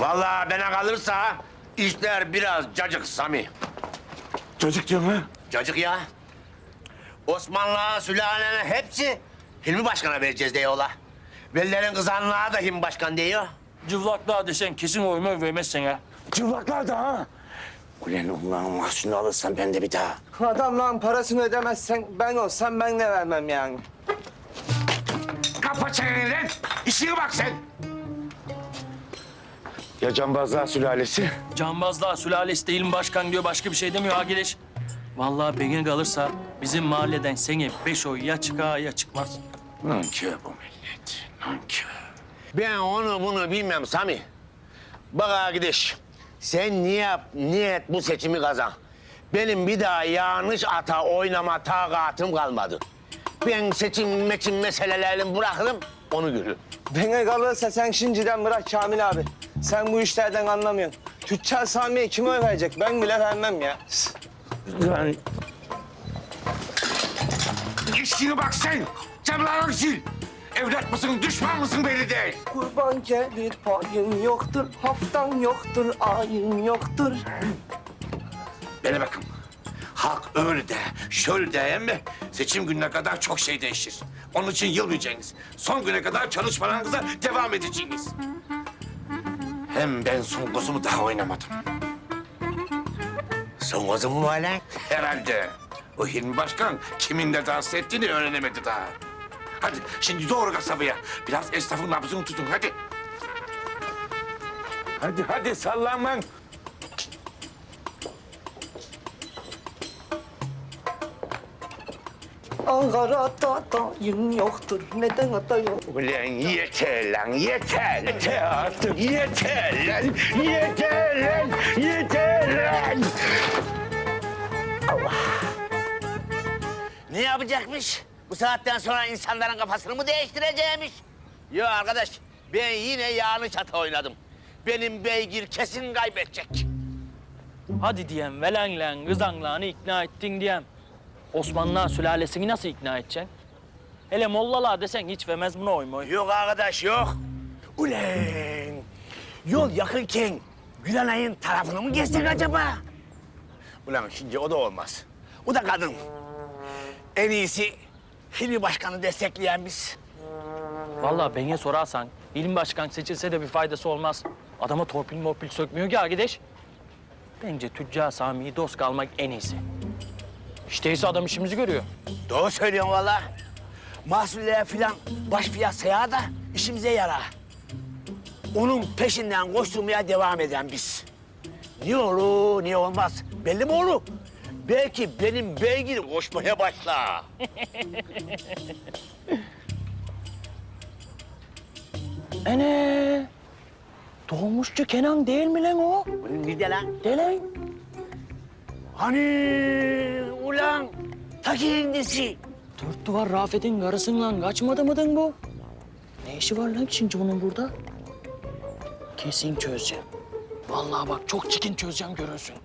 Vallahi bana kalırsa işler biraz cacık Sami. Çocuk diyorum ha. Cacık ya. Osmanlı sülalenin hepsi Hilmi Başkan'a vereceğiz diyorlar. Velilerin kızanlığa da Hilmi Başkan diyor. Cıvlaklığa desen kesin oyma vermezsen ha. Çıplaklar da ha. Ulan ulan mahsulünü alırsan ben de bir daha. Adamların parasını ödemezsen ben olsam ben de vermem yani. Kapat çeneni lan. İşine bak sen. Ya cambazlar sülalesi? Cambazlığa sülalesi değil mi başkan diyor başka bir şey demiyor ha geliş. Vallahi beni kalırsa bizim mahalleden seni beş oy ya çıkar ya çıkmaz. Nankör bu millet. Nankör. Ben onu bunu bilmem Sami. Bak arkadaş, sen niye niyet bu seçimi kazan. Benim bir daha yanlış ata oynama takatım kalmadı. Ben seçim meçim meselelerini bırakırım, onu görürüm. Bana kalırsa sen şimdiden bırak Kamil abi. Sen bu işlerden anlamıyorsun. Tüccar Sami'ye kim oy verecek? Ben bile vermem ya. Lan. İşine bak sen. Camlarını sil. Evlat mısın, düşman mısın belli değil. Kurban gelir payın yoktur, haftan yoktur, ayın yoktur. Bana bakın. Öyle de, şöyle de mi? Seçim gününe kadar çok şey değişir. Onun için yılmayacaksınız. Son güne kadar çalışmalarınıza devam edeceksiniz. Hem ben son kozumu daha oynamadım. Son o zaman hala. Herhalde. O Hilmi Başkan kiminle dans ettiğini öğrenemedi daha. Hadi şimdi doğru kasabaya. Biraz esnafın nabzını tutun hadi. Hadi hadi sallanman. Ankara'da dayın yoktur, neden aday yok? Ulan yeter lan yeter. Yeter artık yeter lan. Yeter lan. Yeter lan. Ne yapacakmış? Bu saatten sonra insanların kafasını mı değiştireceğimiş? Yok arkadaş, ben yine yanlış ata oynadım. Benim beygir kesin kaybedecek. Hadi diyen velenlen kızanlağını ikna ettin diyen. Osmanlı sülalesini nasıl ikna edeceksin? Hele mollalar desen hiç vermez buna oy moy. Yok arkadaş yok. Ulan yol yakınken Gülenay'ın tarafını mı geçsek acaba? Ulan şimdi o da olmaz. O da kadın. En iyisi Hilmi Başkan'ı destekleyen biz. Vallahi bana sorarsan ilim başkan seçilse de bir faydası olmaz. Adama torpil morpil sökmüyor ki arkadaş. Bence tüccar Sami'yi dost kalmak en iyisi. İşte ise adam işimizi görüyor. Doğru söylüyorsun valla. Mahsullere filan baş fiyat da işimize yarar. Onun peşinden koşturmaya devam eden biz. Niye olur, niye olmaz? Belli mi olur? Belki benim beygir koşmaya başlar. Ene! Doğmuşçu Kenan değil mi lan o? Ne de lan? De lan. Hani ulan ta kendisi. Dört duvar Rafet'in karısından kaçmadı mıdın bu? Ne işi var lan şimdi onun burada? Kesin çözeceğim. Vallahi bak çok çikin çözeceğim görürsün.